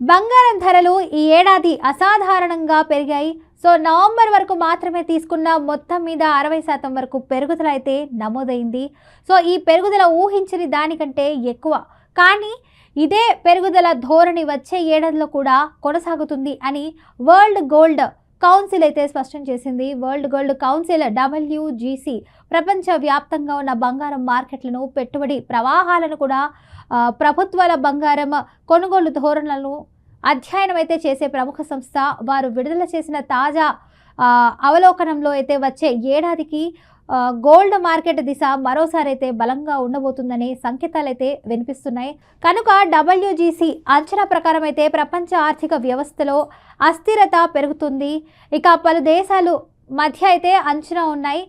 బంగారం ధరలు ఈ ఏడాది అసాధారణంగా పెరిగాయి. సో నవంబర్ వరకు మాత్రమే తీసుకున్న మొత్తం మీద అరవై శాతం వరకు పెరుగుదల అయితే నమోదైంది. సో ఈ పెరుగుదల ఊహించని దానికంటే ఎక్కువ. కానీ ఇదే పెరుగుదల ధోరణి వచ్చే ఏడాదిలో కూడా కొనసాగుతుంది అని వరల్డ్ గోల్డ్ కౌన్సిల్ అయితే స్పష్టం చేసింది. వరల్డ్ గోల్డ్ కౌన్సిల్ డబ్ల్యూజీసీ ప్రపంచ వ్యాప్తంగా ఉన్న బంగారం మార్కెట్లను పెట్టుబడి ప్రవాహాలను కూడా ప్రభుత్వాల బంగారం కొనుగోలు ధోరణులను అధ్యయనం అయితే చేసే ప్రముఖ సంస్థ. వారు విడుదల చేసిన తాజా అవలోకనంలో అయితే వచ్చే ఏడాదికి గోల్డ్ మార్కెట్ దిశ మరోసారి అయితే బలంగా ఉండబోతుందనే సంకేతాలు అయితే వినిపిస్తున్నాయి. కనుక డబ్ల్యూజీసీ అంచనా ప్రకారం అయితే ప్రపంచ ఆర్థిక వ్యవస్థలో అస్థిరత పెరుగుతుంది. ఇక పలు దేశాలు మధ్య అయితే అంచనా ఉన్నాయి.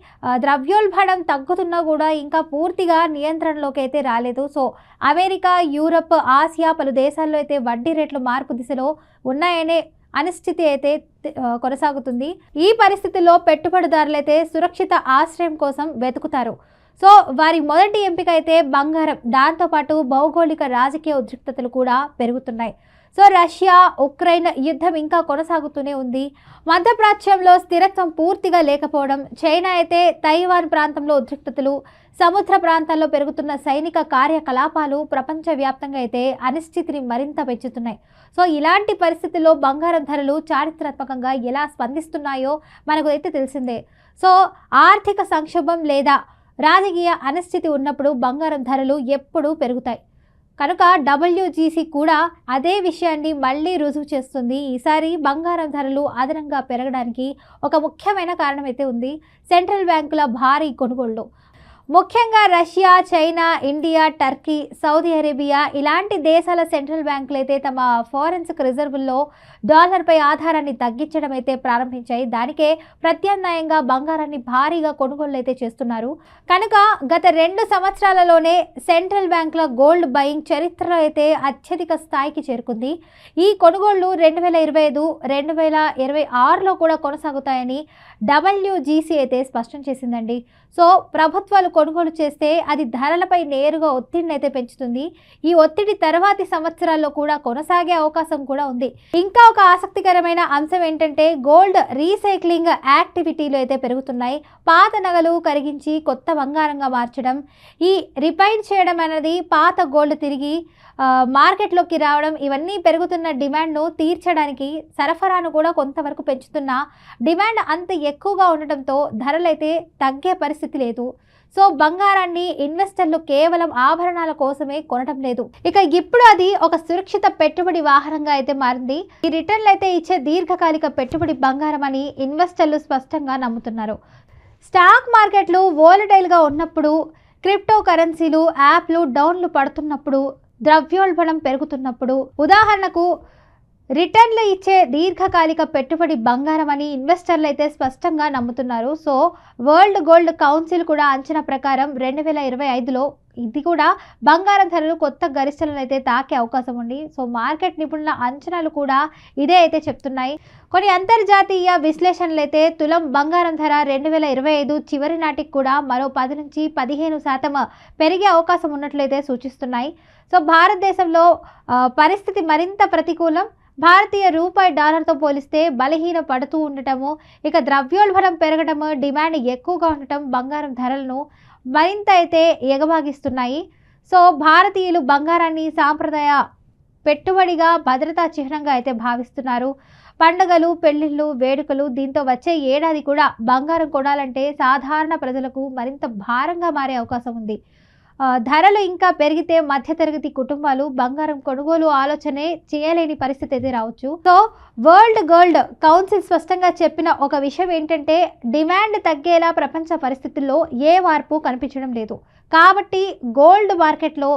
ద్రవ్యోల్బణం తగ్గుతున్నా కూడా ఇంకా పూర్తిగా నియంత్రణలోకి అయితే రాలేదు. సో అమెరికా యూరప్ ఆసియా పలు దేశాల్లో అయితే వడ్డీ రేట్లు మార్పు దిశలో ఉన్నాయనే అనిశ్చితి అయితే కొనసాగుతుంది. ఈ పరిస్థితుల్లో పెట్టుబడిదారులైతే సురక్షిత ఆశ్రయం కోసం వెతుకుతారు. సో వారి మొదటి ఎంపిక అయితే బంగారం దాంతోపాటు భౌగోళిక రాజకీయ ఉద్రిక్తతలు కూడా పెరుగుతున్నాయి. సో రష్యా ఉక్రెయిన్ యుద్ధం ఇంకా కొనసాగుతూనే ఉంది. మధ్యప్రాచ్యంలో స్థిరత్వం పూర్తిగా లేకపోవడం చైనా అయితే తైవాన్ ప్రాంతంలో ఉద్రిక్తతలు సముద్ర ప్రాంతాల్లో పెరుగుతున్న సైనిక కార్యకలాపాలు ప్రపంచవ్యాప్తంగా అయితే అనిశ్చితిని మరింత పెంచుతున్నాయి. సో ఇలాంటి పరిస్థితుల్లో బంగారం ధరలు చారిత్రాత్మకంగా ఎలా స్పందిస్తున్నాయో మనకు అయితే తెలిసిందే. సో ఆర్థిక సంక్షోభం లేదా రాజకీయ అనిశ్చితి ఉన్నప్పుడు బంగారం ధరలు ఎప్పుడూ పెరుగుతాయి. కనుక డబ్ల్యూజీసీ కూడా అదే విషయాన్ని మళ్ళీ రుజువు చేస్తుంది. ఈసారి బంగారం ధరలు అదనంగా పెరగడానికి ఒక ముఖ్యమైన కారణం అయితే ఉంది. సెంట్రల్ బ్యాంకుల భారీ కొనుగోళ్ళు ముఖ్యంగా Russia China India Turkey Saudi Arabia ఇలాంటి దేశాల సెంట్రల్ బ్యాంకులు అయితే తమ ఫారెన్సిక్ రిజర్వుల్లో డాలర్పై ఆధారాన్ని తగ్గించడం అయితే ప్రారంభించాయి. దానికే ప్రత్యామ్నాయంగా బంగారాన్ని భారీగా కొనుగోలు అయితే చేస్తున్నారు. కనుక గత రెండు సంవత్సరాలలోనే సెంట్రల్ బ్యాంకుల గోల్డ్ బయింగ్ చరిత్రలో అయితే అత్యధిక స్థాయికి చేరుకుంది. ఈ కొనుగోళ్ళు రెండు వేల ఇరవై ఐదు రెండు వేల ఇరవై ఆరులో కూడా కొనసాగుతాయని డబ్ల్యూజీసీ అయితే స్పష్టం చేసిందండి. సో ప్రభుత్వాలు కొనుగోలు చేస్తే అది ధరలపై నేరుగా ఒత్తిడిని అయితే పెంచుతుంది. ఈ ఒత్తిడి తర్వాతి సంవత్సరాల్లో కూడా కొనసాగే అవకాశం కూడా ఉంది. ఇంకా ఒక ఆసక్తికరమైన అంశం ఏంటంటే గోల్డ్ రీసైక్లింగ్ యాక్టివిటీలు అయితే పెరుగుతున్నాయి. పాత నగలు కరిగించి కొత్త బంగారంగా మార్చడం ఈ రిపైన్ చేయడం అనేది పాత గోల్డ్ తిరిగి మార్కెట్లోకి రావడం ఇవన్నీ పెరుగుతున్న డిమాండ్ను తీర్చడానికి సరఫరాను కూడా కొంతవరకు పెంచుతున్న డిమాండ్ అంత ఎక్కువగా ఉండటంతో ధరలైతే తగ్గే పరిస్థితి లేదు. సో బంగారాన్ని ఇన్వెస్టర్లు కేవలం ఆభరణాల కోసమే కొనటం లేదు. ఇక ఇప్పుడు అది ఒక సురక్షిత పెట్టుబడి వాహనంగా అయితే మారింది. ఈ రిటర్న్లు అయితే ఇచ్చే దీర్ఘకాలిక పెట్టుబడి బంగారం అని ఇన్వెస్టర్లు స్పష్టంగా నమ్ముతున్నారు. స్టాక్ మార్కెట్లు వోలటైల్గా ఉన్నప్పుడు క్రిప్టో కరెన్సీలు యాప్లు డౌన్లు పడుతున్నప్పుడు ద్రవ్యోల్బణం పెరుగుతున్నప్పుడు ఉదాహరణకు రిటర్న్లు ఇచ్చే దీర్ఘకాలిక పెట్టుబడి బంగారం అని ఇన్వెస్టర్లు అయితే స్పష్టంగా నమ్ముతున్నారు. సో వరల్డ్ గోల్డ్ కౌన్సిల్ కూడా అంచనా ప్రకారం రెండు వేల ఇరవై ఐదులో ఇది కూడా బంగారం ధరలు కొత్త గరిష్టలను అయితే తాకే అవకాశం ఉంది. సో మార్కెట్ నిపుణుల అంచనాలు కూడా ఇదే అయితే చెప్తున్నాయి. కొన్ని అంతర్జాతీయ విశ్లేషణలు అయితే తులం బంగారం ధర రెండు వేల ఇరవై ఐదు చివరి నాటికి కూడా మరో పది నుంచి పదిహేను శాతం పెరిగే అవకాశం ఉన్నట్లయితే సూచిస్తున్నాయి. సో భారతదేశంలో పరిస్థితి మరింత ప్రతికూలం. భారతీయ రూపాయి డాలర్తో పోలిస్తే బలహీన పడుతూ ఉండటము ఇక ద్రవ్యోల్బణం పెరగటము డిమాండ్ ఎక్కువగా ఉండటం బంగారం ధరలను మరింత అయితే ఎగబాగిస్తున్నాయి. సో భారతీయులు బంగారాన్ని సాంప్రదాయ పెట్టుబడిగా భద్రతా చిహ్నంగా అయితే భావిస్తున్నారు. పండుగలు పెళ్ళిళ్ళు వేడుకలు దీంతో వచ్చే ఏడాది కూడా బంగారం కొనాలంటే సాధారణ ప్రజలకు మరింత భారంగా మారే అవకాశం ఉంది. ధరలు ఇంకా పెరిగితే మధ్యతరగతి కుటుంబాలు బంగారం కొనుగోలు ఆలోచనే చేయలేని పరిస్థితి అయితే రావచ్చు. సో వరల్డ్ గోల్డ్ కౌన్సిల్ స్పష్టంగా చెప్పిన ఒక విషయం ఏంటంటే డిమాండ్ తగ్గేలా ప్రపంచ పరిస్థితుల్లో ఏ మార్పు కనిపించడం లేదు. కాబట్టి గోల్డ్ మార్కెట్లో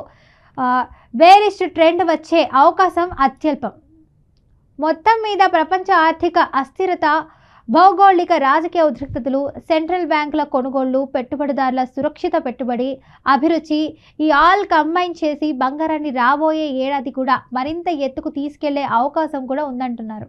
వేరిస్ట్ ట్రెండ్ వచ్చే అవకాశం అత్యల్పం. మొత్తం మీద ప్రపంచ ఆర్థిక అస్థిరత భౌగోళిక రాజకీయ ఉద్రిక్తతలు సెంట్రల్ బ్యాంకుల కొనుగోళ్ళు పెట్టుబడిదారుల సురక్షిత పెట్టుబడి అభిరుచి ఈ ఆల్ కంబైన్ చేసి బంగారాన్ని రాబోయే ఏడాది కూడా మరింత ఎత్తుకు తీసుకెళ్ళే అవకాశం కూడా ఉందంటున్నారు.